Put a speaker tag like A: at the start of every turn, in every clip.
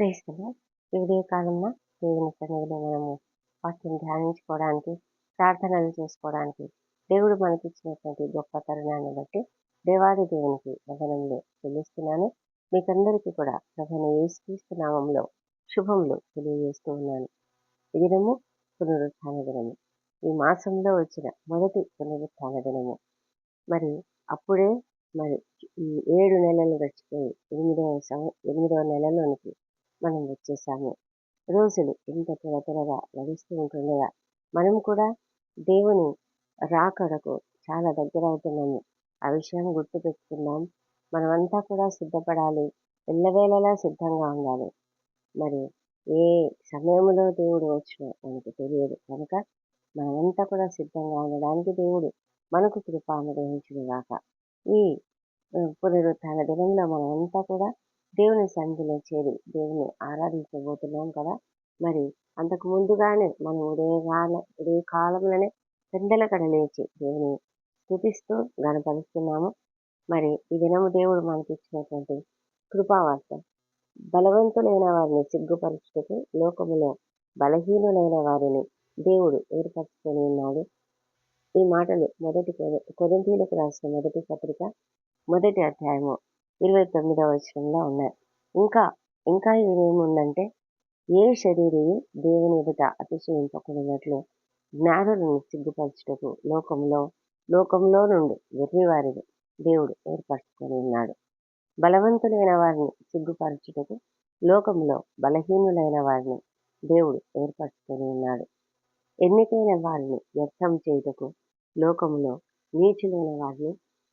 A: క్రైస్తవ ఈ ఉదయ కాలంలో దేవుని సన్నిధిలో మనము వాక్యం ధ్యానించుకోవడానికి ప్రార్థనలు చేసుకోవడానికి దేవుడు మనకిచ్చినటువంటి గొప్ప తరుణాన్ని బట్టి దేవాది దేవునికి వందనములు చెల్లిస్తున్నాను. మీకందరికీ కూడా ప్రధాన యేసుక్రీస్తు నామంలో శుభములు తెలియజేస్తూ ఉన్నాను. దినము పునరుత్థాన దినము. ఈ మాసంలో వచ్చిన మొదటి పునరుత్థాన దినము. మరి అప్పుడే మరి ఈ ఏడు నెలలు గడిచిపోయి ఎనిమిదవ సంవ ఎనిమిదవ నెలలోనికి మనం వచ్చేసాము. రోజులు ఇంత త్వర త్వరగా నడుస్తూ ఉంటుండగా మనం కూడా దేవుని రాకడకు చాలా దగ్గర అవుతున్నాము. ఆ విషయం గుర్తుపెట్టుకుందాం మనమంతా కూడా సిద్ధపడాలి. ఎల్లవేళలా సిద్ధంగా ఉండాలి. మరి ఏ సమయంలో దేవుడు వచ్చినా మనకు తెలియదు కనుక మనమంతా కూడా సిద్ధంగా ఉండడానికి దేవుడు మనకు కృప అనుగ్రహించిన గాక. ఈ పునరుత్న పునరుత్థాన దినంలో మనమంతా కూడా దేవుని సన్నిధిలో చేరి దేవుని ఆరాధించబోతున్నాం కదా. మరి అంతకు ముందుగానే మనం ఉదయకాల ఉదయ కాలంలోనే పెందలకడ లేచి దేవుని స్థుతిస్తూ గనపరుస్తున్నాము. మరి ఈ దినము దేవుడు మనకి ఇచ్చినటువంటి కృపావార్త. బలవంతులైన వారిని సిగ్గుపరచుటకు లోకములో బలహీనులైన వారిని దేవుడు ఏర్పరచుకొని ఉన్నాడు. ఈ మాటలు మొదటి కొద కొదంతీలకు రాసిన మొదటి పత్రిక మొదటి అధ్యాయము ఇరవై తొమ్మిదవ వచనంలో ఉన్నాయి. ఇంకా ఇంకా ఏమేముందంటే ఏ శరీరం దేవుని ఎదుట అతిశయింపకున్నట్లు జ్ఞానులను సిగ్గుపరచుటకు లోకంలో లోకంలో నుండి వెర్రివారిని దేవుడు ఏర్పరచుకొని ఉన్నాడు. బలవంతులైన వారిని సిగ్గుపరచుటకు లోకంలో బలహీనులైన వారిని దేవుడు ఏర్పరచుకొని ఉన్నాడు. ఎన్నికైన వారిని వ్యర్థం చేయుటకు లోకంలో నీచులైన వారిని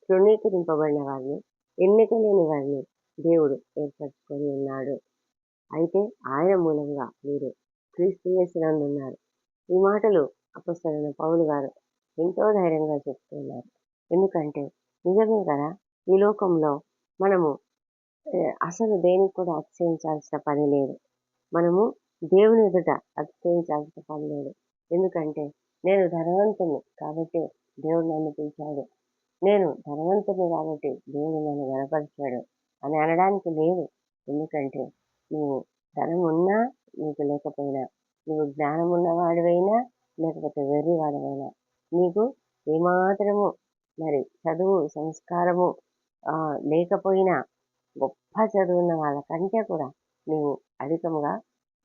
A: తృణీకరింపబడిన వారిని ఎన్నిక లేని వారిని దేవుడు ఏర్పరచుకొని ఉన్నాడు. అయితే ఆయన మూలంగా మీరు క్రీస్తు యేసునందు ఉన్నారు. ఈ మాటలు అపస్తలైన పౌలు గారు ఎంతో ధైర్యంగా చెప్తున్నారు. ఎందుకంటే నిజమే కదా ఈ లోకంలో మనము అసలు దేనికి కూడా అతిశయించాల్సిన పని లేదు. మనము దేవుని ఎదుట అతిశయించాల్సిన పని లేదు. ఎందుకంటే నేను ధనవంతుని కాబట్టి దేవుడు నన్ను పిలిచాడు. నేను ధనవంతుని కాబట్టి దేవుడు నన్ను గనపరిచాడు అని అనడానికి లేదు. ఎందుకంటే నువ్వు ధనమున్నా ఉన్నా నీకు లేకపోయినా నువ్వు జ్ఞానమున్నవాడివైనా లేకపోతే వెర్రివాడివైనా నీకు ఏమాత్రము మరి చదువు సంస్కారము లేకపోయినా గొప్ప చదువున్న వాళ్ళకంటే కూడా నీవు అధికముగా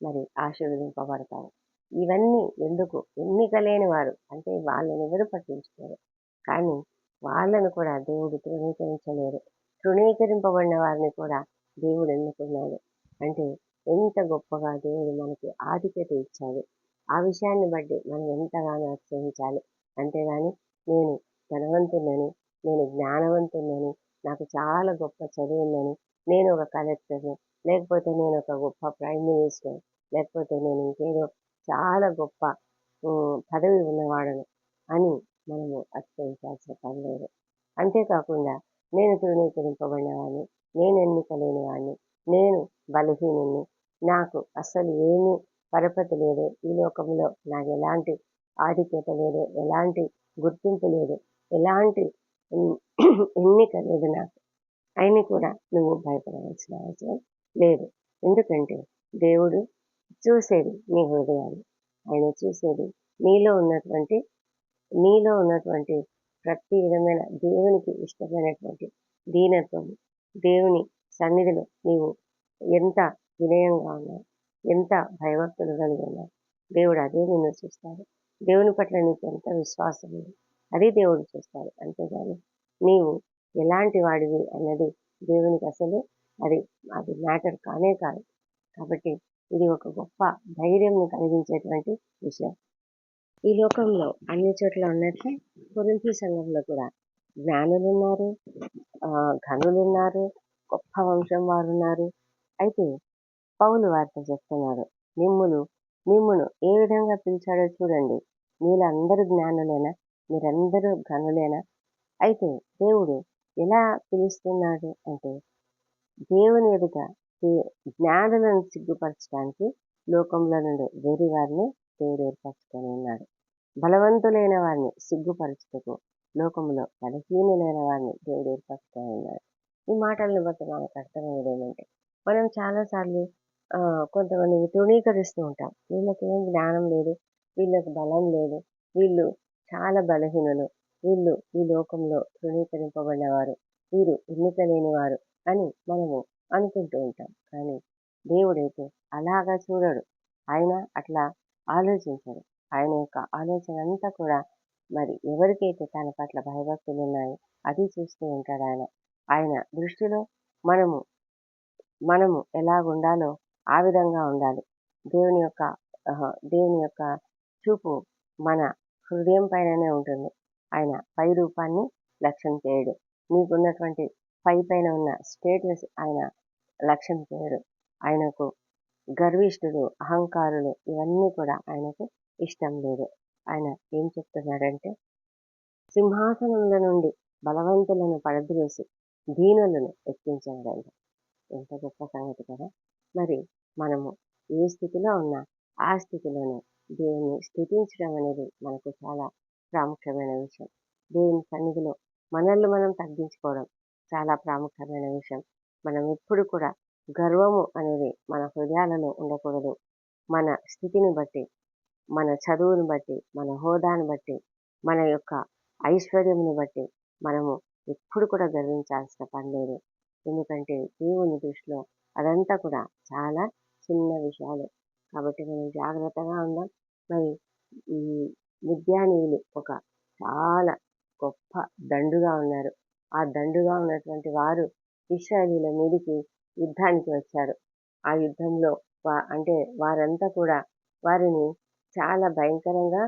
A: మరి ఆశీర్వదింపబడతావు. ఇవన్నీ ఎందుకు? ఎన్నిక లేని వారు అంటే వాళ్ళని ఎవరు పట్టించుకోరు. కానీ వాళ్ళను కూడా దేవుడు తృణీకరించలేరు తృణీకరింపబడిన వారిని కూడా దేవుడు ఎన్నుకున్నాడు. అంటే ఎంత గొప్పగా దేవుడు మనకి ఆధిక్యత ఇచ్చాడు. ఆ విషయాన్ని బట్టి మనం ఎంతగానో అతిశయించాలి అంతేగాని నేను ధనవంతున్నని నేను జ్ఞానవంతున్నని నాకు చాలా గొప్ప చదువు ఉందని నేను ఒక కలెక్టర్ని లేకపోతే నేను ఒక గొప్ప ప్రైమ్ మినిస్టర్ లేకపోతే నేను ఇంకేదో చాలా గొప్ప పదవి ఉన్నవాడను అని మనము అతిశయించాల్సిన పని లేదు. అంతేకాకుండా నేను తృణీకరింపబడిన వాడిని నేను ఎన్నిక లేని వాడిని నేను బలహీనుని నాకు అస్సలు ఏమీ పరపతి లేదు. ఈ లోకంలో నాకు ఎలాంటి ఆధిక్యత లేదు ఎలాంటి గుర్తింపు లేదు ఎలాంటి ఎన్నిక లేదు నాకు. అయినా కూడా నువ్వు భయపడవలసిన అవసరం లేదు. ఎందుకంటే దేవుడు చూసేది నీ హృదయాన్ని ఆయన చూసేది నీలో ఉన్నటువంటి నీలో ఉన్నటువంటి ప్రతి విధమైన దేవునికి ఇష్టమైనటువంటి దీనత్వం దేవుని సన్నిధిలో నీవు ఎంత వినయంగా ఉన్నా ఎంత భయభక్తులు కలిగి ఉన్నా దేవుడు అదే నిన్ను చూస్తాడు. దేవుని పట్ల నీకు ఎంత విశ్వాసం ఉంది అదే దేవుడు చూస్తాడు. అంతేగాని నీవు ఎలాంటి వాడివి అన్నది దేవునికి అసలు అది అది మ్యాటర్ కానే కాదు. కాబట్టి ఇది ఒక గొప్ప ధైర్యం కలిగించేటువంటి విషయం. ఈ లోకంలో అన్ని చోట్ల ఉన్నట్లే కొరింథీ సంఘంలో కూడా జ్ఞానులు ఉన్నారు ఆ, ఘనులు ఉన్నారు గొప్ప వంశం వారు ఉన్నారు అయితే పౌలు వారితో చెప్తున్నాడు మిమ్ములు మిమ్మును ఏ విధంగా పిలిచాడో చూడండి. మీరందరూ జ్ఞానులేనా? మీరందరూ ఘనులేనా? అయితే దేవుడు ఎలా పిలుస్తున్నాడు అంటే దేవుని ఎదుట దే- జ్ఞానులను సిగ్గుపరచడానికి లోకంలో నుండి వేరే వారిని దేవుడు ఏర్పరచుకొని ఉన్నాడు. బలవంతులైన వారిని సిగ్గుపరచుటకు లోకంలో బలహీనులైన వారిని దేవుడు ఏర్పరచుకొని ఉన్నాడు ఈ మాటలను బట్టి మనకు అర్థమయ్యేది ఏమంటే మనం చాలాసార్లు కొంతమంది కొంతమందిని తృణీకరిస్తూ ఉంటాం. వీళ్ళకి ఏం జ్ఞానం లేదు వీళ్ళకి బలం లేదు వీళ్ళు చాలా బలహీనులు వీళ్ళు ఈ లోకంలో తృణీకరింపబడినవారు వీరు ఎన్నిక లేనివారు అని మనము అనుకుంటూ ఉంటాం. కానీ దేవుడైతే అలాగా చూడడు. ఆయన అట్లా ఆలోచించడు. ఆయన యొక్క ఆలోచన అంతా కూడా మరి ఎవరికైతే తన పట్ల భయభక్తులు ఉన్నాయో అది చూస్తూ ఉంటాడు ఆయన. ఆయన దృష్టిలో మనము మనము ఎలాగుండాలో ఆ విధంగా ఉండాలి. దేవుని యొక్క దేవుని యొక్క చూపు మన హృదయం పైననే ఉంటుంది. ఆయన పై రూపాన్ని లక్ష్యం చేయడు. నీకున్నటువంటి పై పైన ఉన్న స్టేటస్ ఆయన లక్ష్యం చేయడు. ఆయనకు గర్విష్ఠుడు అహంకారులు ఇవన్నీ కూడా ఆయనకు ఇష్టం లేదు. ఆయన ఏం చెప్తున్నాడంటే సింహాసనముల నుండి బలవంతులను పడద్రోసి దీనులను ఎక్కించగలడు ఎంత గొప్ప సంగతి కదా. మరి మనము ఏ స్థితిలో ఉన్నా ఆ స్థితిలోనే దేవుని స్థుతించడం అనేది మనకు చాలా ప్రాముఖ్యమైన విషయం. దేవుని సన్నిధిలో మనల్ని మనం తగ్గించుకోవడం చాలా ప్రాముఖ్యమైన విషయం. మనం ఎప్పుడు కూడా గర్వము అనేది మన హృదయాలలో ఉండకూడదు. మన స్థితిని బట్టి మన చదువుని బట్టి మన హోదాని బట్టి మన యొక్క ఐశ్వర్యముని బట్టి మనము ఎప్పుడు కూడా గర్వించాల్సిన పని లేదు. ఎందుకంటే దేవుని దృష్టిలో అదంతా కూడా చాలా చిన్న విషయాలు. కాబట్టి మనం జాగ్రత్తగా ఉందాం. మరి ఈ విద్యానీయులు ఒక చాలా గొప్ప దండుగా ఉన్నారు. ఆ దండుగా ఉన్నటువంటి వారు ఇస్రాయలీల మీదికి యుద్ధానికి వచ్చారు. ఆ యుద్ధంలో వా- అంటే వారంతా కూడా వారిని చాలా భయంకరంగా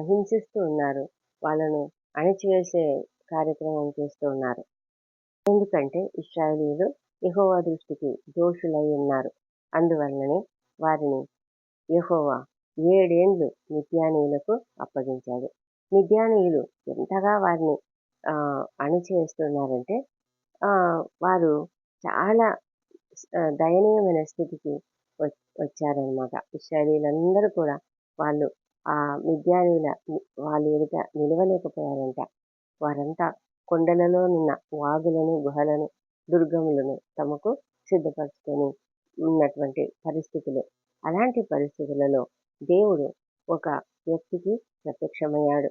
A: హింసిస్తూ ఉన్నారు. వాళ్ళను అణిచివేసే కార్యక్రమం చేస్తూ ఉన్నారు. ఎందుకంటే ఇస్రాయలీలు యహోవా దృష్టికి దోషులై ఉన్నారు. అందువలననే వారిని యహోవా ఏడేండ్లు మిద్యానీయులకు అప్పగించాడు. మిద్యానీయులు ఎంతగా వారిని ఆ, అణిచివేస్తున్నారంటే వారు చాలా దయనీయమైన స్థితికి వ- వచ్చారనమాట ఇస్రాయలీలందరూ కూడా వాళ్ళు ఆ మిద్యానీల వాళ్ళు ఎదుట నిలవలేకపోయారంట. వారంతా కొండలలోనున్న వాగులను గుహలను దుర్గములను తమకు సిద్ధపరచుకొని ఉన్నటువంటి పరిస్థితులు. అలాంటి పరిస్థితులలో దేవుడు ఒక వ్యక్తికి ప్రత్యక్షమయ్యాడు.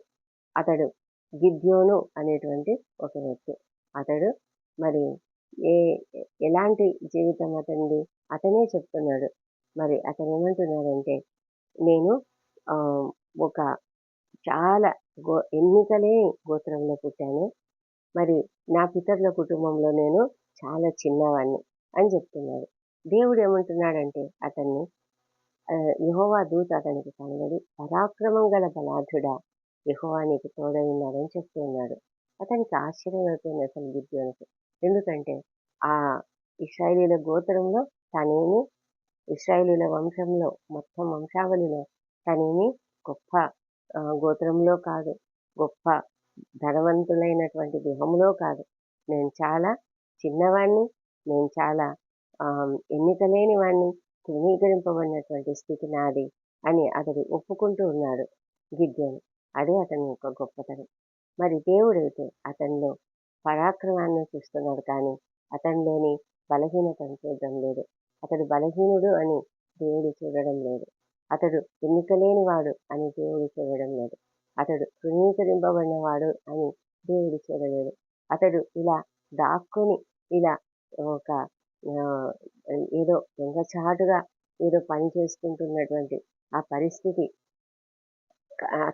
A: అతడు గిద్యోను అనేటువంటి ఒక వ్యక్తి. అతడు మరి ఏ ఎలాంటి జీవితం అతనిది? అతనే చెప్తున్నాడు. మరి అతను ఏమంటున్నాడంటే నేను ఒక చాలా గో ఎన్నికలే గోత్రంలో పుట్టాను. మరి నా పితరుల కుటుంబంలో నేను చాలా చిన్నవాణ్ణి అని చెప్తున్నాడు దేవుడు ఏమంటున్నాడంటే అతన్ని ఆ, యెహోవా దూత అతనికి కనబడి పరాక్రమం గల బలాఢ్యుడా యెహోవా నీకు తోడై ఉన్నాడని చెప్తూ ఉన్నాడు. అతనికి ఆశ్చర్యం అయిపోయింది అసలు గిద్యోనికి. ఎందుకంటే ఆ ఇస్రాయేలీల గోత్రంలో తనేమి ఇస్రాయేలీల వంశంలో మొత్తం వంశావళిలో తనేమి గొప్ప గోత్రంలో కాదు గొప్ప ధనవంతులైనటువంటి గృహంలో కాదు. నేను చాలా చిన్నవాణ్ణి నేను చాలా ఎన్నికలేని వాణ్ణి తృణీకరింపబడినటువంటి స్థితి నాది అని అతడు ఒప్పుకుంటూ ఉన్నాడు గిద్యోను. అదే అతని యొక్క గొప్పతనం. మరి దేవుడైతే అతనిలో పరాక్రమాన్ని చూస్తున్నాడు కానీ అతనిలోని బలహీనతను చూడడం లేదు. అతడు బలహీనుడు అని దేవుడు చూడడం లేదు. అతడు ఎన్నికలేనివాడు అని దేవుడు చూడడం లేదు. అతడు తృణీకరింపబడిన వాడు అని దేవుడు చూడలేడు అతడు ఇలా దాక్కుని ఇలా ఒక ఏదో దొంగచాటుగా ఏదో పని చేసుకుంటున్నటువంటి ఆ పరిస్థితి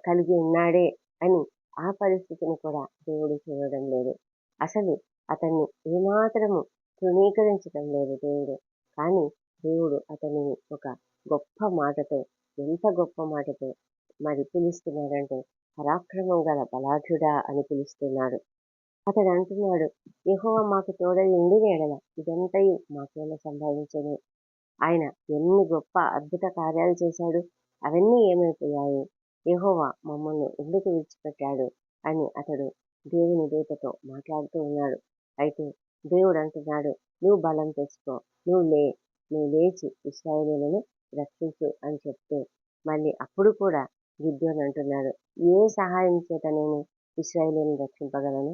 A: కలిగి ఉన్నాడే అని ఆ పరిస్థితిని కూడా దేవుడు చూడడం లేదు. అసలు అతన్ని ఏమాత్రము తృణీకరించడం లేదు దేవుడు. కానీ దేవుడు అతనిని ఒక గొప్ప మాటతో ఎంత గొప్ప మాటతో మరి పిలుస్తున్నాడంటే పరాక్రమం గల బలాఢ్యుడా అని పిలుస్తున్నాడు. అతడు అంటున్నాడు యహోవ మాకు తోడై ఉండి నేడల ఇదంతయు మాకేమో సంభవించదు. ఆయన ఎన్ని గొప్ప అద్భుత కార్యాలు చేశాడు అవన్నీ ఏమైపోయాయి? యెహోవా మమ్మల్ని ఎందుకు విడిచిపెట్టాడు? అని అతడు దేవుని దేవతతో మాట్లాడుతూ ఉన్నాడు. అయితే దేవుడు అంటున్నాడు నువ్వు బలం తెచ్చుకో. నువ్వు లే నువ్వు లేచి ఇస్రాయేలీలను రక్షించు అని చెప్తే మళ్ళీ అప్పుడు కూడా గిద్యోని అంటున్నాడు ఏ సహాయం చేత నేను ఇస్రాయేలీని రక్షింపగలను?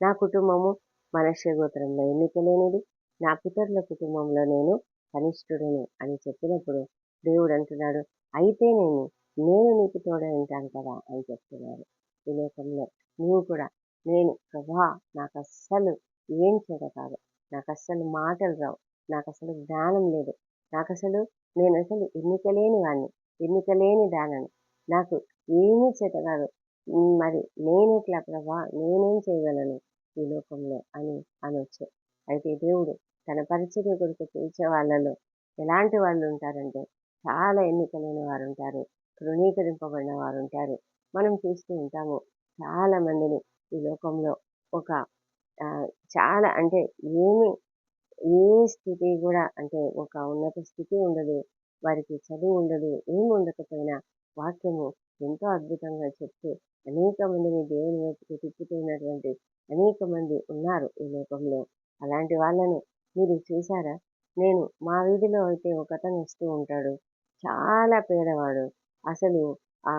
A: నా కుటుంబము మనష్య గోత్రంలో ఎన్నిక లేనిది నా పితరుల కుటుంబంలో నేను కనిష్ఠుడను అని చెప్పినప్పుడు దేవుడు అంటున్నాడు అయితే నేను నీకు తోడై ఉంటాను కదా అని చెప్తున్నాడు ఈ లోకంలో. నువ్వు కూడా నేను ప్రభా నాకు అస్సలు ఏం చేత కాదు నాకు అస్సలు మాటలు రావు. నాకు అసలు జ్ఞానం లేదు. నాకు అసలు నేను అసలు ఎన్నికలేని వాడిని ఎన్నికలేని దానని. నాకు ఏమీ చేత కాదు. మరి నేనెట్లా ప్రభా? నేనేం చేయగలను ఈ లోకంలో అని అనొచ్చు. అయితే దేవుడు తన పరిచర్య కొరకు పిలిచే వాళ్ళలో ఎలాంటి వాళ్ళు ఉంటారంటే చాలా ఎన్నికలేని వారు ఉంటారు తృణీకరింపబడిన వారు ఉంటారు మనం చూస్తూ ఉంటాము చాలా మందిని ఈ లోకంలో ఒక చాలా అంటే ఏమి ఏ స్థితి కూడా అంటే ఒక ఉన్నత స్థితి ఉండదు. వారికి చదువు ఉండదు ఏమి ఉండకపోయినా వాక్యము ఎంతో అద్భుతంగా చెప్తూ అనేక మందిని దేవుని వైపుకి తిప్పుతున్నటువంటి అనేక మంది ఉన్నారు ఈ లోకంలో. అలాంటి వాళ్ళను మీరు చూసారా నేను మా వీధిలో అయితే ఒక అతను వస్తూ ఉంటాడు. చాలా పేదవాడు. అసలు ఆ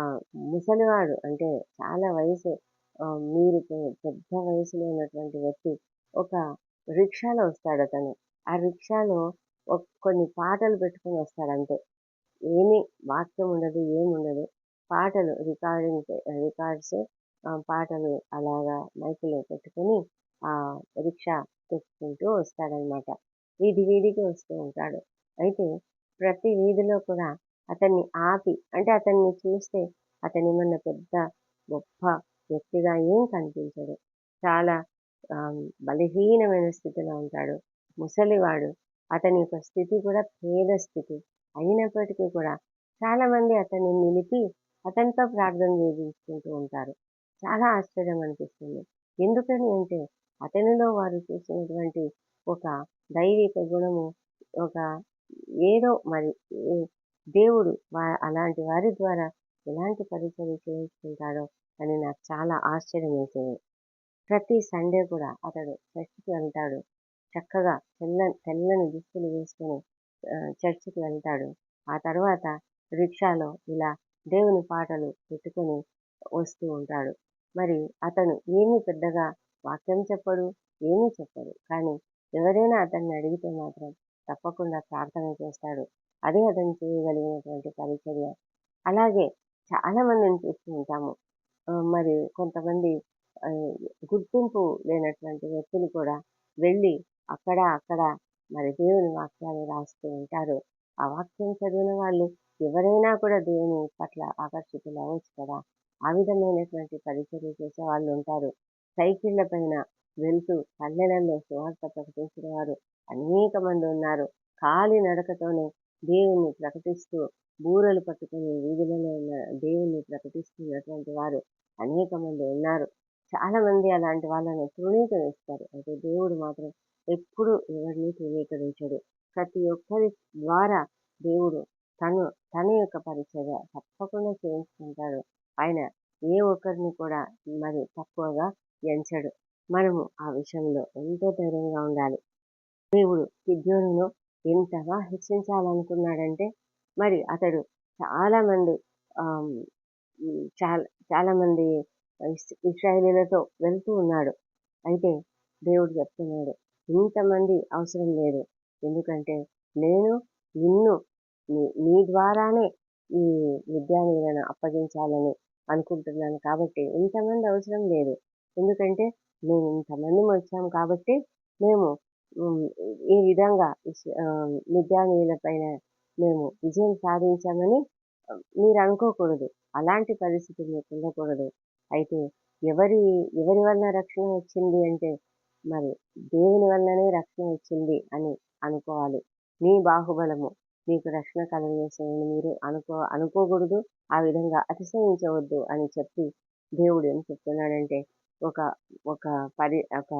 A: ముసలివాడు అంటే చాలా వయసు మీరు పె- పెద్ద వయసులో ఉన్నటువంటి వ్యక్తి ఒక రిక్షాలో వస్తాడు అతను. ఆ రిక్షాలో కొన్ని పాటలు పెట్టుకొని వస్తాడు అంతే. ఏమీ వాక్యం ఉండదు ఏముండదు పాటలు రికార్డింగ్ రికార్డ్స్ పాటలు అలాగా మైకులో పెట్టుకొని ఆ రిక్షా తెచ్చుకుంటూ వస్తాడనమాట. వీధి వీధికి వస్తూ ఉంటాడు. అయితే ప్రతి వీధిలో కూడా అతన్ని ఆపి అంటే అతన్ని చూస్తే అతను ఏమన్నా పెద్ద గొప్ప వ్యక్తిగా ఏం కనిపించడు. చాలా బలహీనమైన స్థితిలో ఉంటాడు. ముసలివాడు అతని యొక్క స్థితి కూడా పేద స్థితి. అయినప్పటికీ కూడా చాలామంది అతన్ని నిలిపి అతనితో ప్రార్థన చేయించుకుంటూ ఉంటారు. చాలా ఆశ్చర్యం అనిపిస్తుంది. ఎందుకని అంటే అతనిలో వారు చూసినటువంటి ఒక దైవిక గుణము ఒక ఏదో మరి దేవుడు అలాంటి వారి ద్వారా ఎలాంటి పరిచయం చేయించుకుంటాడో అని నాకు చాలా ఆశ్చర్యం వేసింది ప్రతి సండే కూడా అతడు చర్చికి వెళ్తాడు. చక్కగా తెల్ల తెల్లని దుస్తులు వేసుకొని చర్చికి వెళ్తాడు. ఆ తర్వాత రిక్షాలో ఇలా దేవుని పాటలు పెట్టుకొని వస్తూ ఉంటాడు. మరి అతను ఏమీ పెద్దగా వాక్యం చెప్పడు ఏమీ చెప్పడు. కానీ ఎవరైనా అతన్ని అడిగితే మాత్రం తప్పకుండా ప్రార్థన చేస్తాడు. అదే అతను చేయగలిగినటువంటి పరిచర్య. అలాగే చాలామందిని చూస్తూ ఉంటాము. మరి కొంతమంది గుర్తింపు లేనటువంటి వ్యక్తులు కూడా వెళ్ళి అక్కడ అక్కడ మరి దేవుని వాక్యాలు రాస్తూ ఉంటారు. ఆ వాక్యం చదివిన వాళ్ళు ఎవరైనా కూడా దేవుని పట్ల ఆకర్షితులు అవ్వచ్చు కదా. ఆ విధమైనటువంటి పరిచర్య చేసే వాళ్ళు ఉంటారు. సైకిళ్ళ పైన వెళ్తూ పల్లెలలో సువార్త ప్రకటించిన వారు అనేక మంది ఉన్నారు. కాలి నడకతోనే దేవుణ్ణి ప్రకటిస్తూ బూరలు పట్టుకుని వీధులలో ఉన్న దేవుణ్ణి ప్రకటిస్తున్నటువంటి వారు అనేక మంది ఉన్నారు. చాలా మంది అలాంటి వాళ్ళని తృణీకరిస్తారు. అయితే దేవుడు మాత్రం ఎప్పుడు ఎవరిని తృణీకరించడు. ప్రతి ఒక్కరి ద్వారా దేవుడు తను తన యొక్క పరిచర్య తప్పకుండా చేయించుకుంటాడు. ఆయన ఏ ఒక్కరిని కూడా మరి తక్కువగా ఎంచడు. మనము ఆ విషయంలో ఎంతో ధైర్యంగా ఉండాలి. దేవుడు గిద్యోనును ఎంతగా హెచ్చించాలనుకున్నాడంటే మరి అతడు చాలా మంది చాలా చాలామంది మంది ఇస్- వెళ్తూ ఉన్నాడు. అయితే దేవుడు చెప్తున్నాడు ఇంతమంది అవసరం లేదు. ఎందుకంటే నేను నిన్ను నీ- ద్వారానే ఈ విద్యానీలను అప్పగించాలని అనుకుంటున్నాను కాబట్టి ఇంతమంది అవసరం లేదు. ఎందుకంటే మేము ఇంతమంది వచ్చాం కాబట్టి మేము ఈ విధంగా విద్యానీయుల పైన మేము విజయం సాధించామని మీరు అనుకోకూడదు. అలాంటి పరిస్థితి మీకు ఉండకూడదు. అయితే ఎవరి ఎవరి వలన రక్షణ వచ్చింది అంటే మరి దేవుని వల్లనే రక్షణ వచ్చింది అని అనుకోవాలి. మీ బాహుబలము మీకు రక్షణ కలుగజేసిందని మీరు అనుకో అనుకోకూడదు ఆ విధంగా అతిశయించవద్దు అని చెప్పి దేవుడు ఏం చెప్తున్నాడంటే ఒక ఒక పరి ఒక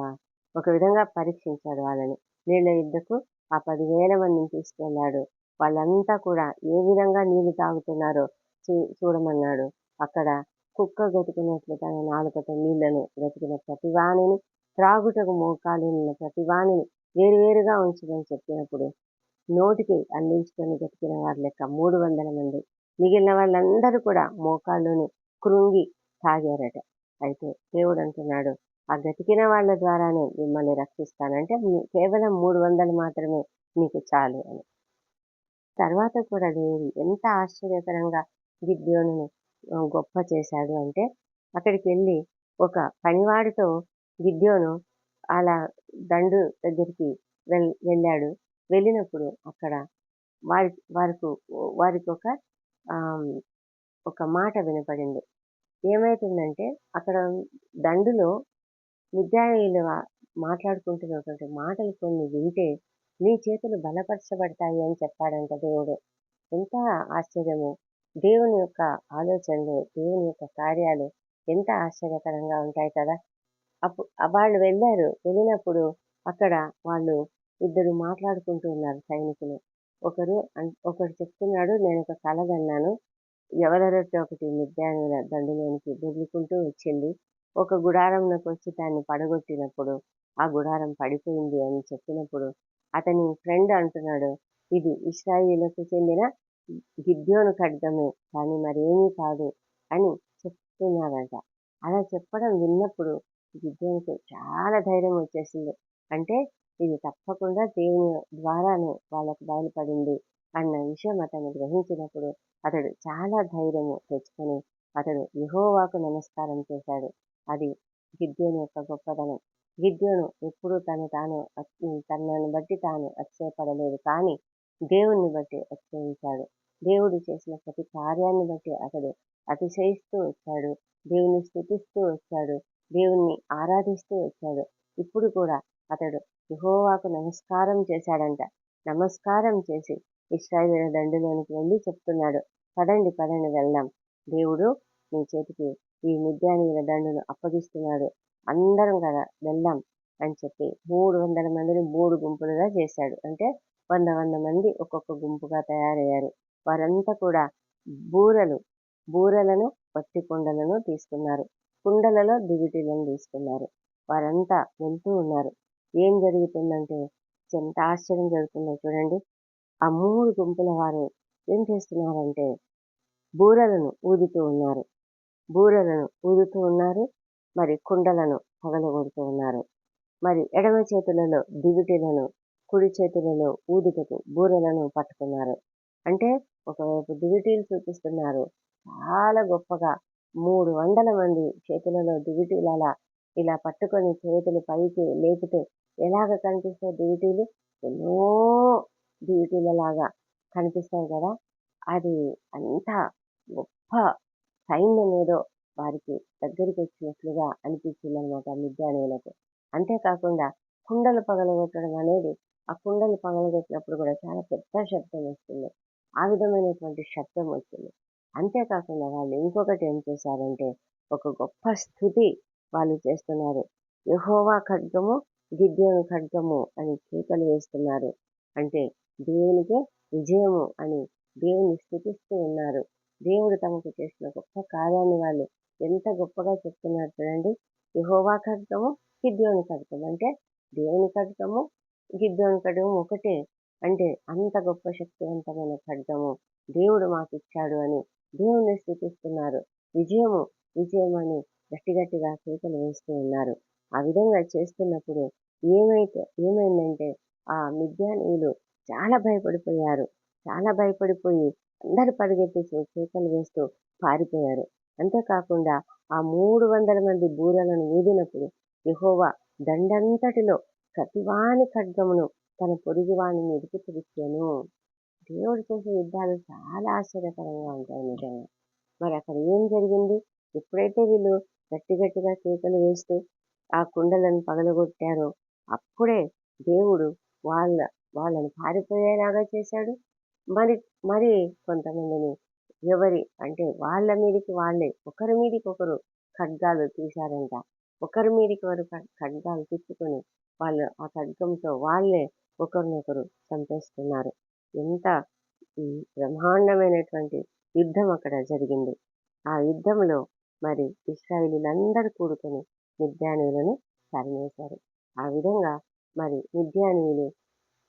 A: ఒక విధంగా పరీక్షించాడు వాళ్ళని. నీళ్ళ యుద్ధకు ఆ పదివేల మందిని తీసుకెళ్ళాడు. వాళ్ళంతా కూడా ఏ విధంగా నీళ్ళు తాగుతున్నారో చూ చూడమన్నాడు. అక్కడ కుక్క గతుకున్నట్లు తన నాలుకతో నీళ్ళను గతికిన ప్రతి వాణిని త్రాగుటకు మోకాలు ఉన్న ప్రతి వాణిని వేరువేరుగా ఉంచమని చెప్పినప్పుడు నోటికి అందించుకొని గతికిన వారి లెక్క మూడు వందల మంది. మిగిలిన వాళ్ళందరూ కూడా మోకాళ్ళుని కృంగి తాగారట. అయితే దేవుడు అంటున్నాడు ఆ గతికిన వాళ్ళ ద్వారానే మిమ్మల్ని రక్షిస్తానంటే కేవలం మూడు వందలు మాత్రమే నీకు చాలు అని. తర్వాత కూడా దేవుడు ఎంత ఆశ్చర్యకరంగా గిద్యోను గొప్ప చేశాడు అంటే అక్కడికి వెళ్ళి ఒక పనివాడితో గిద్యోను అలా దండు దగ్గరికి వెల్ వెళ్ళాడు. వెళ్ళినప్పుడు అక్కడ వారి వారికి వారికి ఒక ఒక మాట వినపడింది. ఏమైతుందంటే అక్కడ దండులో విద్యార్థులు మాట్లాడుకుంటున్నటువంటి మాటలు కొన్ని వింటే నీ చేతులు బలపరచబడతాయి అని చెప్పాడంట దేవుడు. ఎంత ఆశ్చర్యము! దేవుని యొక్క ఆలోచనలు దేవుని యొక్క కార్యాలు ఎంత ఆశ్చర్యకరంగా ఉంటాయి కదా? అప్పుడు వాళ్ళు వెళ్ళారు. వెళ్ళినప్పుడు అక్కడ వాళ్ళు ఇద్దరు మాట్లాడుకుంటూ ఉన్నారు సైనికులు. ఒకరు ఒకరు చెప్తున్నాడు నేను ఒక కలగన్నాను ఎవరెరొట్టి ఒకటి మిద్యానుల దండులోనికి దొర్లుకుంటూ వచ్చింది. ఒక గుడారంలోకి వచ్చి దాన్ని పడగొట్టినప్పుడు ఆ గుడారం పడిపోయింది అని చెప్పినప్పుడు అతని ఫ్రెండ్ అంటున్నాడు ఇది ఇస్రాయిలకు చెందిన గిద్యోను ఖడ్గమే కానీ మరేమీ కాదు అని చెప్తున్నాడట. అలా చెప్పడం విన్నప్పుడు గిద్యోనికి చాలా ధైర్యం వచ్చేసింది. అంటే ఇది తప్పకుండా దేవుని ద్వారానే వాళ్ళకు బయలుపడింది అన్న విషయం అతను గ్రహించినప్పుడు అతడు చాలా ధైర్యము తెచ్చుకొని అతడు యహోవాకు నమస్కారం చేశాడు. అది గిద్యోని యొక్క గొప్పదనం. గిద్యోను ఎప్పుడూ తను తాను తనను బట్టి తాను అతిశయపడలేదు. కానీ దేవుణ్ణి బట్టి అతిశయించాడు దేవుడు చేసిన ప్రతి కార్యాన్ని బట్టి అతడు అతిశయిస్తూ వచ్చాడు. దేవుని స్థుతిస్తూ వచ్చాడు. దేవుణ్ణి ఆరాధిస్తూ వచ్చాడు. ఇప్పుడు కూడా అతడు యెహోవాకు నమస్కారం చేశాడంట. నమస్కారం చేసి ఇస్రాయేల్ దండులోనికి వెళ్ళి చెప్తున్నాడు. పదండి పదండి వెళ్దాం. దేవుడు నీ చేతికి ఈ మిద్యానీయుల దండును అప్పగిస్తున్నాడు. అందరం కదా వెళ్దాం అని చెప్పి మూడు వందల మందిని మూడు గుంపులుగా చేశాడు. అంటే వంద వంద మంది ఒక్కొక్క గుంపుగా తయారయ్యారు. వారంతా కూడా బూరలు బూరలను పత్తి కుండలను తీసుకున్నారు. కుండలలో దివిటీలను తీసుకున్నారు. వారంతా వెళ్తూ ఉన్నారు. ఏం జరుగుతుందంటే ఎంత ఆశ్చర్యం జరుగుతుందో చూడండి. ఆ మూడు గుంపుల వారు ఏం చేస్తున్నారంటే బూరలను ఊదుతూ ఉన్నారు. బూరలను ఊదుతూ ఉన్నారు. మరి కుండలను పగలగొడుతూ ఉన్నారు. మరి ఎడమ చేతులలో దివిటీలను కుడి చేతులలో ఊదుటకు బూరెలను పట్టుకున్నారు. అంటే ఒకవైపు దివిటీలు చూపిస్తున్నారు. చాలా గొప్పగా మూడు వందల మంది చేతులలో దివిటీలు అలా ఇలా పట్టుకొని చేతులు పైకి లేపితే ఎలాగ కనిపిస్తాయి దివిటీలు? ఎన్నో దివిటీలలాగా కనిపిస్తాయి కదా. అది అంత గొప్ప సైన్యం ఏదో వారికి దగ్గరికి వచ్చినట్లుగా అనిపించింది అనమాట మిద్యానీయులకు. అంతేకాకుండా కుండలు పగలగొట్టడం అనేది ఆ కుండలు పగలగొట్టినప్పుడు కూడా చాలా పెద్ద శబ్దం వస్తుంది. ఆ విధమైనటువంటి శబ్దం వచ్చింది అంతేకాకుండా వాళ్ళు ఇంకొకటి ఏం చేశారంటే ఒక గొప్ప స్థుతి వాళ్ళు చేస్తున్నారు. యహోవా ఖడ్గము గిద్యోను ఖడ్గము అని కేకలు వేస్తున్నారు. అంటే దేవునికే విజయము అని దేవుని స్థుతిస్తూ ఉన్నారు. దేవుడు తమకు చేసిన గొప్ప కార్యాన్ని వాళ్ళు ఎంత గొప్పగా చెప్తున్నారు చూడండి. యహోవా ఖడ్గము గిద్యోని ఖడ్గం అంటే దేవుని ఖడ్గము గిద్దం ఖడ్గము ఒకటే. అంటే అంత గొప్ప శక్తివంతమైన ఖడ్గము దేవుడు మాకు ఇచ్చాడు అని దేవుణ్ణి స్థుతిస్తున్నారు. విజయము విజయం అని గట్టి గట్టిగా కేకలు వేస్తూ ఉన్నారు. ఆ విధంగా చేస్తున్నప్పుడు ఏమైతే ఏమైందంటే ఆ మిద్యానీయులు చాలా భయపడిపోయారు. చాలా భయపడిపోయి అందరు పరిగెత్తి కేకలు వేస్తూ పారిపోయారు. అంతేకాకుండా ఆ మూడు వందల మంది బూరలను ఊదినప్పుడు యహోవా దండంతటిలో ప్రతివాని ఖడ్గమును తన పొరుగువాని మీదకి తిరిగాను దేవుడు చేసే యుద్ధాలు చాలా ఆశ్చర్యకరంగా ఉంటాయి నిజంగా. మరి అక్కడ ఏం జరిగింది? ఎప్పుడైతే వీళ్ళు గట్టి గట్టిగా కేకలు వేస్తూ ఆ కుండలను పగలగొట్టారో అప్పుడే దేవుడు వాళ్ళ వాళ్ళని పారిపోయేలాగా చేశాడు. మరి మరి కొంతమందిని ఎవరి అంటే వాళ్ళ మీదికి వాళ్ళే ఒకరి మీదకి ఒకరు ఖడ్గాలు తీశారంట. ఒకరి మీదకి ఒకరు ఖడ్గాలు తిప్పుకొని వాళ్ళు ఆ ఖడ్గంతో వాళ్ళే ఒకరినొకరు చంపేస్తున్నారు. ఎంత బ్రహ్మాండమైనటువంటి యుద్ధం అక్కడ జరిగింది. ఆ యుద్ధంలో మరి ఇస్రాయిలీలందరూ కూడుకొని మిద్యానీయులను తరిమేశారు. ఆ విధంగా మరి మిద్యానీయులు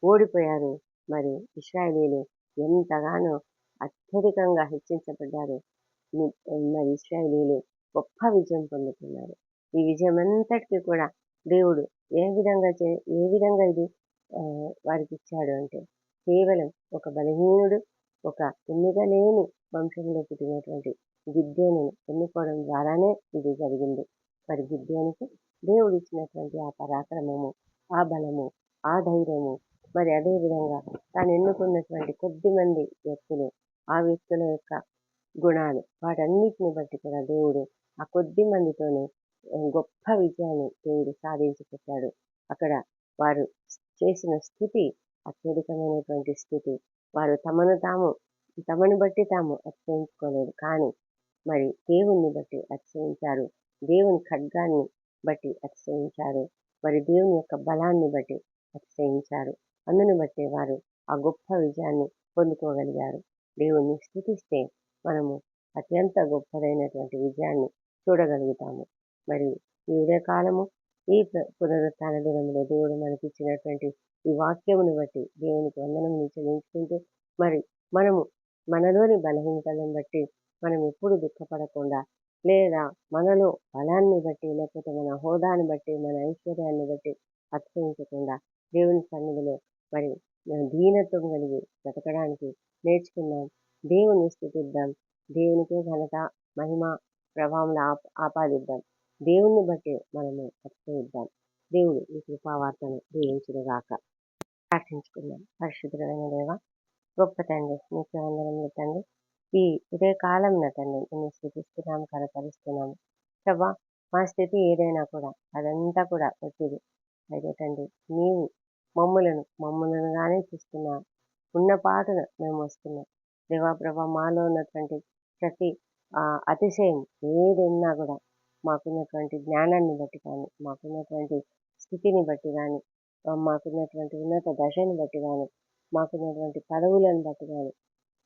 A: ఓడిపోయారు. మరి ఇస్రాయేలీలు ఎంతగానో అత్యధికంగా హెచ్చించబడ్డారు. మరి ఇస్రాయేలీలు గొప్ప విజయం పొందుతున్నారు. ఈ విజయం అంతటికీ కూడా దేవుడు ఏ విధంగా చే ఏ విధంగా ఇది వారికి ఇచ్చాడు అంటే కేవలం ఒక బలహీనుడు ఒక ఎన్నిక లేని వంశంలో పుట్టినటువంటి గిద్యోను ఎన్నుకోవడం ద్వారానే ఇది జరిగింది. మరి గిద్యోనికి దేవుడు ఇచ్చినటువంటి ఆ పరాక్రమము ఆ బలము ఆ ధైర్యము మరి అదే విధంగా తాను ఎన్నుకున్నటువంటి కొద్ది మంది వ్యక్తులు ఆ వ్యక్తుల యొక్క గుణాలు వాటన్నిటిని బట్టి కూడా దేవుడు ఆ కొద్ది మందితోనే గొప్ప విజయాన్ని దేవుడు సాధించి పెట్టాడు అక్కడ వారు చేసిన స్థితి అత్యధికమైనటువంటి స్థితి వారు తమను తాము తమను బట్టి తాము అతిశయించుకోలేదు కానీ మరి దేవుణ్ణి బట్టి అతిశయించారు దేవుని ఖడ్గాన్ని బట్టి అతిశయించారు మరి దేవుని యొక్క బలాన్ని బట్టి అతిశయించారు అందుని బట్టి వారు ఆ గొప్ప విజయాన్ని పొందుకోగలిగారు. దేవుణ్ణి స్థుతిస్తే మనము అత్యంత గొప్పదైనటువంటి విజయాన్ని చూడగలుగుతాము. మరి ఈ ఉదయకాలము ఈ పునరుత్న దినంలో దేవుడు మనకి ఇచ్చినటువంటి ఈ వాక్యమును బట్టి దేవునికి వందనం చెల్లించుకుంటూ మరి మనము మనలోని బలహీనతలను బట్టి మనం ఎప్పుడు దుఃఖపడకుండా లేదా మనలో బలాన్ని బట్టి లేకపోతే మన హోదాని బట్టి మన ఐశ్వర్యాన్ని బట్టి అతిశయించకుండా దేవుని సన్నిధిలో మరి దీనత్వం కలిగి బ్రతకడానికి నేర్చుకున్నాం దేవుని స్థుతిద్దాం. దేవునికే ఘనత మహిమ ప్రభావం ఆపాదిద్దాం. దేవుణ్ణి బట్టి మనము అతిశయిద్దాం దేవుడు ఈ కృపావార్తను దీవించుగాక ప్రార్థించుకుందాం. పరిశుద్ధమైన దేవ గొప్ప తండ్రి మీకు వందనములు తండ్రి ఈ ఇదే కాలం తండ్రి నేను స్థితిస్తున్నాము కనపరుస్తున్నాము ప్రభా మా స్థితి ఏదైనా కూడా అదంతా కూడా వచ్చింది అయితే తండ్రి నీవు మమ్ములను మమ్ములనుగానే చూస్తున్నావు ఉన్న పాటను మేము వస్తున్నాం. దేవా ప్రభా మాలో ఉన్నటువంటి ప్రతి అతిశయం ఏది ఉన్నా కూడా మాకున్నటువంటి జ్ఞానాన్ని బట్టి కానీ మాకున్నటువంటి స్థితిని బట్టి కానీ మాకున్నటువంటి ఉన్నత దశని బట్టి కానీ మాకున్నటువంటి పదవులను బట్టి కానీ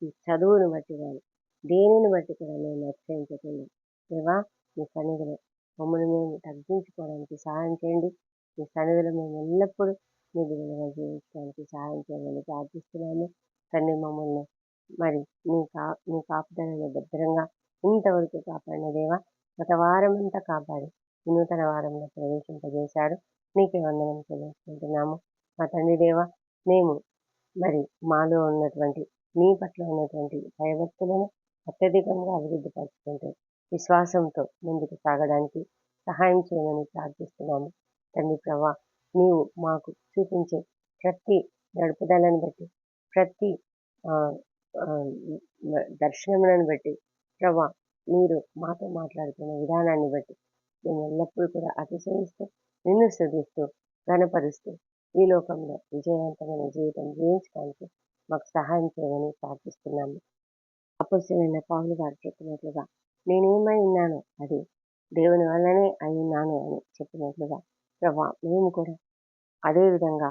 A: ఈ చదువును బట్టి కానీ దేనిని బట్టి కూడా మేము అతిశయించకుండా దేవా మీ సన్నిధిలో మమ్మల్ని మేము తగ్గించుకోవడానికి సహాయం చేయండి. మీ సన్నిధిలో మేము ఎల్లప్పుడూ మీ విధంగా జీవించడానికి సహాయం చేయమని ప్రార్థిస్తున్నాము. తండ్రి మమ్మల్ని మరి మీ కా మీ కాపుదలను భద్రంగా ఇంతవరకు కాపాడిన దేవా గత వారమంతా కాపాడి నూతన వారంలో ప్రవేశింపజేశాడు నీకే వందనం చెల్లించుకుంటున్నాము మా తండ్రి దేవ మేము మరి మాలో ఉన్నటువంటి నీ పట్ల ఉన్నటువంటి భయభక్తులను అత్యధికంగా అభివృద్ధి పరుచుకుంటూ విశ్వాసంతో ముందుకు సాగడానికి సహాయం చేయమని ప్రార్థిస్తున్నాము. తండ్రి ప్రభా నీవు మాకు చూపించే ప్రతి నడుపుదలను బట్టి ప్రతి దర్శనములను బట్టి ప్రభా మీరు మాతో మాట్లాడుతున్న విధానాన్ని బట్టి మేము ఎల్లప్పుడూ కూడా అతిశయిస్తూ నిన్ను స్థుతిస్తూ గణపరుస్తూ ఈ లోకంలో విజయవంతమైన జీవితం జీవించడానికి మాకు సహాయం చేయమని ప్రార్థిస్తున్నాము. అపస్సులైన పావులు గారు చెప్పినట్లుగా నేనేమై ఉన్నాను అది దేవుని వల్లనే అయి ఉన్నాను అని చెప్పినట్లుగా ప్రభా మేము కూడా అదేవిధంగా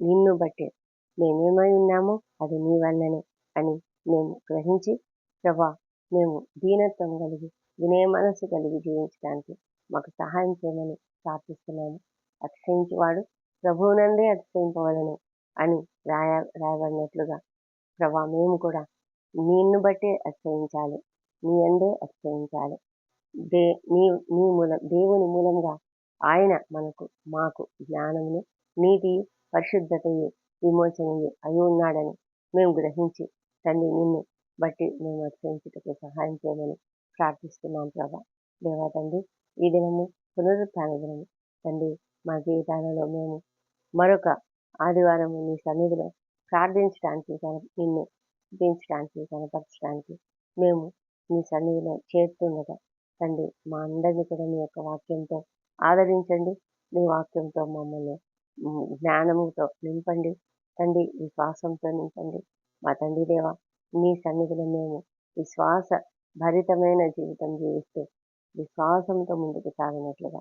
A: నిన్ను బట్టి మేమేమై ఉన్నామో అది నీ వల్లనే అని మేము గ్రహించి ప్రభా మేము దీనత్వం కలిగి వినయ మనస్సు కలిగి జీవించడానికి మాకు సహాయం చేయమని ప్రార్థిస్తున్నాము. అతిశయించేవాడు ప్రభువునందే అతిశయింపవలను అని రాయ రాయబడినట్లుగా ప్రభా మేము కూడా నిన్ను బట్టే అతిశయించాలి నీ అందే అతిశయించాలి. దే నీ నీ మూలం దేవుని మూలంగా ఆయన మనకు మాకు జ్ఞానమును నీతి పరిశుద్ధతయు విమోచనయు అయి ఉన్నాడని మేము గ్రహించి తండ్రి నిన్ను బట్టి మేము అతిశయించుటకు సహాయం చేయమని ప్రార్థిస్తున్నాం ప్రభా. దేవా తండ్రి ఈ దినము పునరుత్న దినము తండ్రి మా జీవితాలలో మేము మరొక ఆదివారం నీ సన్నిధిలో ప్రార్థించడానికి నిన్ను దించడానికి కనపరచడానికి మేము నీ సన్నిధిలో చేరుతుండగా తండ్రి మా అందరినీ కూడా నీ యొక్క వాక్యంతో ఆదరించండి. నీ వాక్యంతో మమ్మల్ని జ్ఞానముతో నింపండి. తండ్రి విశ్వాసంతో నింపండి. మా తండ్రి దేవ నీ సన్నిధిలో మేము విశ్వాస భరితమైన జీవితం జీవిస్తూ విశ్వాసంతో ముందుకు సాగినట్లుగా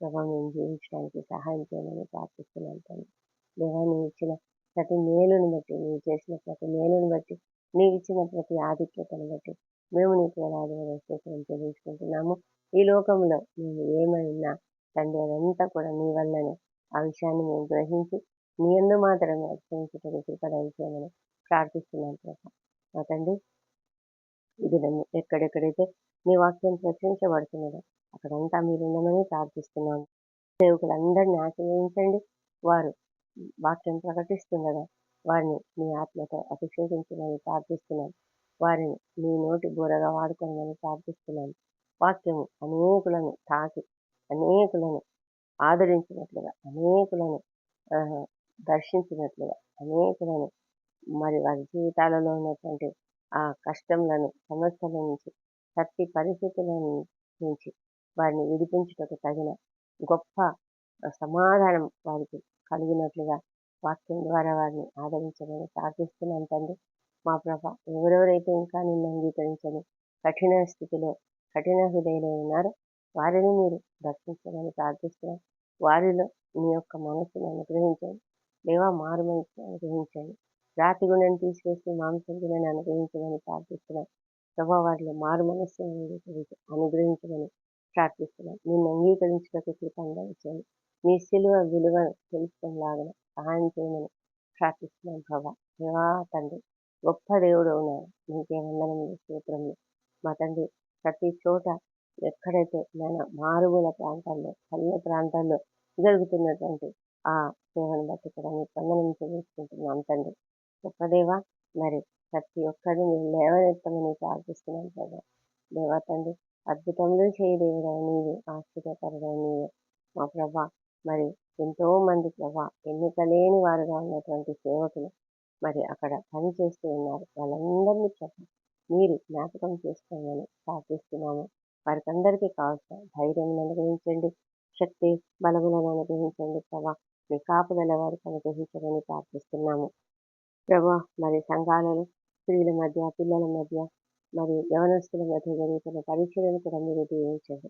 A: ప్రభావ మేము జీవించడానికి సహాయం చేయమని ప్రార్థిస్తున్నాను తండ్రి. దేవా నీవు ఇచ్చిన ప్రతి మేలును బట్టి నీవు చేసిన ప్రతి మేలును బట్టి నీవు ఇచ్చిన ప్రతి ఆధిక్యతను బట్టి మేము నీకు వేలాది స్తోత్రం చెల్లించుకుంటున్నాము. ఈ లోకంలో మేము ఏమైనా తండ్రి అదంతా కూడా నీ వల్లనే. ఆ విషయాన్ని మేము గ్రహించి నీ ఎందు మాత్రమే అర్పించుటకు కృపదయచేయమని ప్రార్థిస్తున్నాను ప్రభా. మా తండ్రి ఇది ఎక్కడెక్కడైతే నీ వాక్యం ప్రచురించబడుతున్నదో అక్కడంతా మీరు ఉండమని ప్రార్థిస్తున్నాము సేవకులందరినీ ఆశ్రయించండి వారు వాక్యం ప్రకటిస్తుండగా వారిని మీ ఆత్మతో అభిషేకించమని ప్రార్థిస్తున్నాను వారిని మీ నోటి బూరగా వాడుకోమని ప్రార్థిస్తున్నాను వాక్యము అనేకులను తాకి అనేకులను ఆదరించినట్లుగా అనేకులను దర్శించినట్లుగా అనేకులను మరి వారి జీవితాలలో ఉన్నటువంటి ఆ కష్టములను సమస్యల నుంచి ప్రతి పరిస్థితుల నుంచి వారిని విడిపించుటకు తగిన గొప్ప సమాధానం వారికి కలిగినట్లుగా వాక్యం ద్వారా వారిని ఆదరించమని ప్రార్థిస్తున్నాను తండ్రి. మా ప్రభ ఎవరెవరైతే ఇంకా నిన్ను అంగీకరించని కఠిన స్థితిలో కఠిన హృదయలో ఉన్నారో వారిని మీరు దర్శించమని ప్రార్థిస్తున్నాం. వారిలో మీ యొక్క మనసును అనుగ్రహించండి. దేవా మారు మనసు అనుగ్రహించండి. రాతి గుండెను తీసివేసి మాంసం గుణాన్ని అనుగ్రహించమని ప్రార్థిస్తున్నాం. ప్రభా వారిలో మారు మనస్సు అనుగ్రహించమని ప్రార్థిస్తున్నాం. నిన్ను అంగీకరించడానికి కృపంగా ఇచ్చాను మీ సిలువ విలువ తెలుసుకోలాగా సహాయం చేయమని ప్రార్థిస్తున్నాం ప్రభా. దేవా తండ్రి గొప్ప దేవుడు ఉన్నాడు నీకే వందనములు స్తోత్రములు. మా తండ్రి ప్రతి చోట ఎక్కడైతే నేను మారుమూల ప్రాంతాల్లో పల్లె ప్రాంతాల్లో జరుగుతున్నటువంటి ఆ సేవను బట్టి కూడా మీ వందనం చెల్లించుకుంటున్నాం తండ్రి. గొప్పదేవా మరి ప్రతి ఒక్కరిని మీరు లేవనెత్తమని ప్రార్థిస్తున్నాను కదా. దేవా తండ్రి అద్భుతములు చేయదేవుడవు నీవు ఆశ్చర్యకరుడవు నీవు. మా ప్రభా మరి ఎంతో మంది ప్రభా ఎన్నిక లేని వారుగా ఉన్నటువంటి సేవకులు మరి అక్కడ పని చేస్తూ ఉన్నారు. వాళ్ళందరినీ ప్రభా మీరు జ్ఞాపకం చేసుకోమని ప్రార్థిస్తున్నాము. వారికి అందరికీ కావాల్సిన ధైర్యం అనుగ్రహించండి. శక్తి బలములను అనుగ్రహించండి ప్రభా. మీ కాపుదల వారికి అనుగ్రహించమని ప్రార్థిస్తున్నాము. ప్రభా మరి సంఘాలలో స్త్రీల మధ్య పిల్లల మధ్య మరి యవనస్తుల మధ్య జరుగుతున్న పరీక్షలను కూడా మీరు దీవించండి.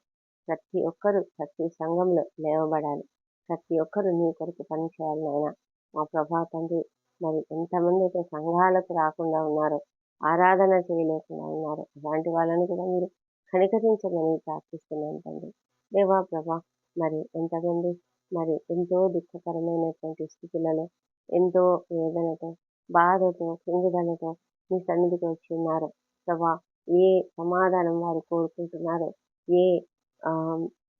A: ప్రతి ఒక్కరూ ప్రతి సంఘంలో లేవబడాలి. ప్రతి ఒక్కరూ నీ కొరకు పనిచేయాలి ఆయన మా ప్రభా తండ్రి మరి ఎంతమంది అయితే సంఘాలకు రాకుండా ఉన్నారో ఆరాధన చేయలేకుండా ఉన్నారు అలాంటి వాళ్ళని కూడా మీరు కనికరించమని ప్రార్థిస్తున్నాను తండ్రి. దేవా ప్రభా మరి ఎంతమంది మరి ఎంతో దుఃఖకరమైనటువంటి స్థితులలో ఎంతో వేదనతో బాధతో కృంగిదలతో మీ సన్నిధికి వచ్చి ఉన్నారు ప్రభా ఏ సమాధానం వారు కోరుకుంటున్నారో ఏ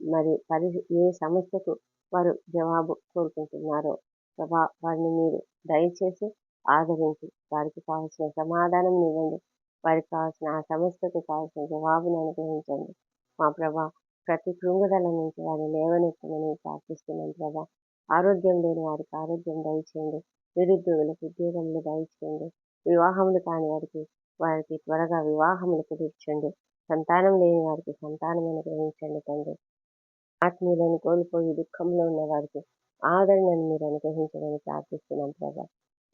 A: మరి పరి ఏ సమస్యకు వారు జవాబు కోరుకుంటున్నారో ప్రభా వారిని మీరు దయచేసి ఆదరించి వారికి కావాల్సిన సమాధానం ఇవ్వండి. వారికి కావాల్సిన ఆ సమస్యకు కావాల్సిన జవాబును అనుగ్రహించండి. మా ప్రభా ప్రతి కృంగుదల నుంచి వారిని లేవనెత్తమని ప్రార్థిస్తున్నాం ప్రభా. ఆరోగ్యం లేని వారికి ఆరోగ్యం దయచేయండి. నిరుద్యోగులకు ఉద్యోగములు దయచేయండి వివాహములు కాని వారికి వారికి త్వరగా వివాహములు కుదిర్చండి. సంతానం లేని వారికి సంతానం అనుగ్రహించండి తండ్రి. ఆత్మీయులను కోల్పోయి దుఃఖంలో ఉన్న వారికి ఆదరణను మీరు అనుగ్రహించమని ప్రార్థిస్తున్నాం ప్రభా.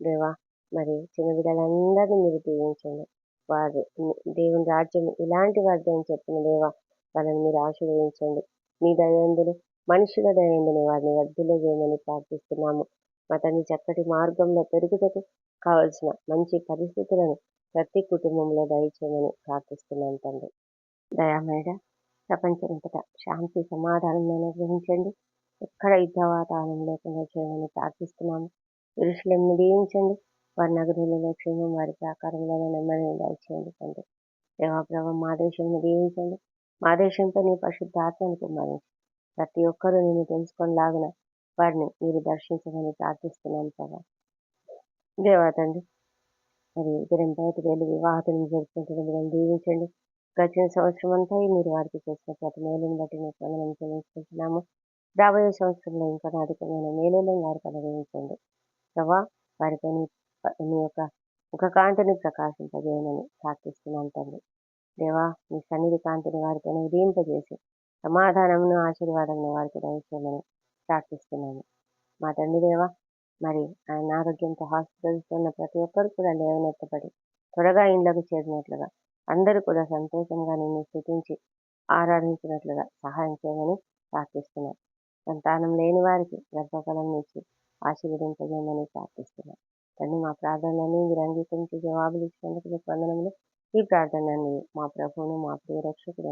A: దేవా మరి చిన్న బిడ్డలందరినీ మీరు దీవించండి. వారి దేవుని రాజ్యం ఇలాంటి వారి అని చెప్పిన దేవా వాళ్ళని మీరు ఆశీర్వదించండి. మీ దయందులు మనుషుల దయందుని వారిని వర్ధులు చేయమని ప్రార్థిస్తున్నాము. అతని చక్కటి మార్గంలో పెరుగుటకు కావలసిన మంచి పరిస్థితులను ప్రతి కుటుంబంలో దయచేయమని ప్రార్థిస్తున్నాను తండ్రి. దయామేడ ప్రపంచమంతటా శాంతి సమాధానం అనుగ్రహించండి. ఎక్కడ యుద్ధ వాతావరణం లేకుండా చేయమని ప్రార్థిస్తున్నాము. పురుషులను దీవించండి. వారి నగరులలో క్షేమం వారి ప్రాకారంలో నెమ్మదిని దయచేయండి తండ్రి. దేవాప్రభ మా దేశంను దీవించండి. మా దేశంతో నీ పరిశుద్ధాత్మను కుమ్మరించి ప్రతి ఒక్కరూ నేను తెలుసుకొని లాగిన వారిని మీరు దర్శించమని ప్రార్థిస్తున్నాను ప్రభా. దేవా తండ్రి మరి ఇద్దరం బయటకు వెళ్ళి వివాహతులను జరుపుకుంటున్న దీవించండి. గడిచిన సంవత్సరం అంతా మీరు వారికి చేసిన ప్రతి మేలుని బట్టి మీకు మనం చెల్లించుకుంటున్నాము రాబోయే సంవత్సరంలో ఇంకా అధికమైన మేలులను వారికి అనుభవించండి. ప్రభా వారిపై మీ యొక్క ఒక కాంతిని ప్రకాశింపజేయమని ప్రార్థిస్తున్నాను తండ్రి. దేవా మీ సన్నిధి కాంతిని వారిపైన ఉదయింపజేసి సమాధానమును ఆశీర్వాదమును వారికి దయచేయమని ప్రార్థిస్తున్నాము మా తండ్రిదేవా మరి ఆయన ఆరోగ్యంతో హాస్పిటల్స్ ఉన్న ప్రతి ఒక్కరు కూడా లేవనెత్తబడి త్వరగా ఇండ్లకు చేరినట్లుగా అందరూ కూడా సంతోషంగా నిన్ను స్థుతించి ఆరాధించినట్లుగా సహాయం చేయమని ప్రార్థిస్తున్నాం సంతానం లేని వారికి గర్భఫలం నుంచి ఆశీర్వదించజేయమని ప్రార్థిస్తున్నాం కానీ మా ప్రార్థనని మీరు అంగీకరించి జవాబులు ఇచ్చినందుకు మీకు వందనములు. ఈ ప్రార్థనని మా ప్రభువును మా ప్రియ రక్షకుడు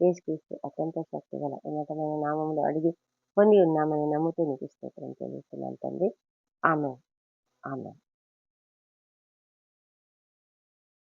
A: యేసుక్రీస్తు అత్యంత శక్తి గల ఉన్నతమైన నామములు అడిగి పొంది ఉన్నామని నమ్ముతూ నీకు స్తోత్రం చెల్లిస్తున్నాను తండ్రి ఆమె ఆమె